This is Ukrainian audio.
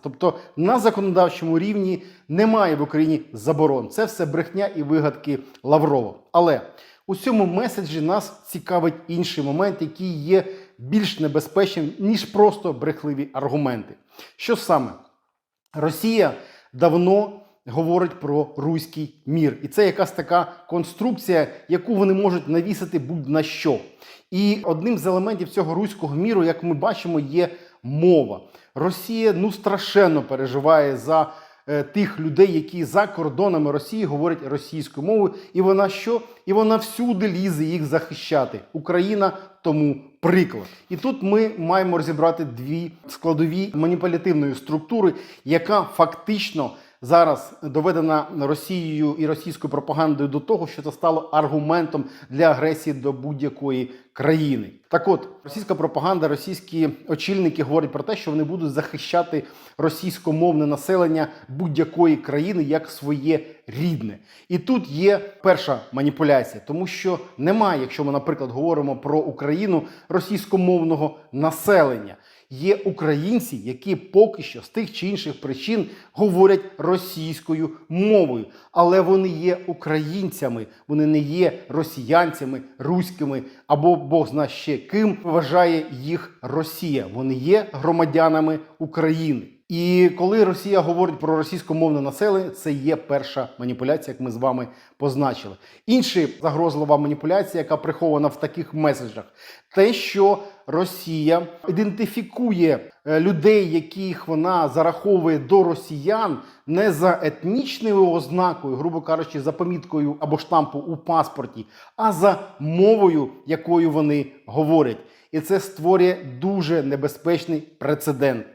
Тобто на законодавчому рівні немає в Україні заборон. Це все брехня і вигадки Лаврова. Але у цьому меседжі нас цікавить інший момент, який є більш небезпечним, ніж просто брехливі аргументи. Що саме? Росія давно говорить про руський мір, і це якась така конструкція, яку вони можуть навісити будь-на що. І одним з елементів цього руського міру, як ми бачимо, є мова. Росія ну страшенно переживає за е, тих людей, які за кордонами Росії говорять російською мовою, і вона що? І вона всюди лізе їх захищати. Україна тому приклад. І тут ми маємо розібрати дві складові маніпулятивної структури, яка фактично зараз доведена Росією і російською пропагандою до того, що це стало аргументом для агресії до будь-якої країни. Так от, російська пропаганда, російські очільники говорять про те, що вони будуть захищати російськомовне населення будь-якої країни як своє рідне. І тут є перша маніпуляція, тому що немає, якщо ми, наприклад, говоримо про Україну російськомовного населення. Є українці, які поки що з тих чи інших причин говорять російською мовою, але вони є українцями, вони не є росіянцями, руськими або Бог зна ще ким вважає їх Росія. Вони є громадянами України. І коли Росія говорить про російськомовне населення, це є перша маніпуляція, як ми з вами позначили. Інша загрозлива маніпуляція, яка прихована в таких меседжах, те, що Росія ідентифікує е, людей, яких вона зараховує до росіян, не за етнічною ознакою, грубо кажучи, за поміткою або штампу у паспорті, а за мовою, якою вони говорять. І це створює дуже небезпечний прецедент.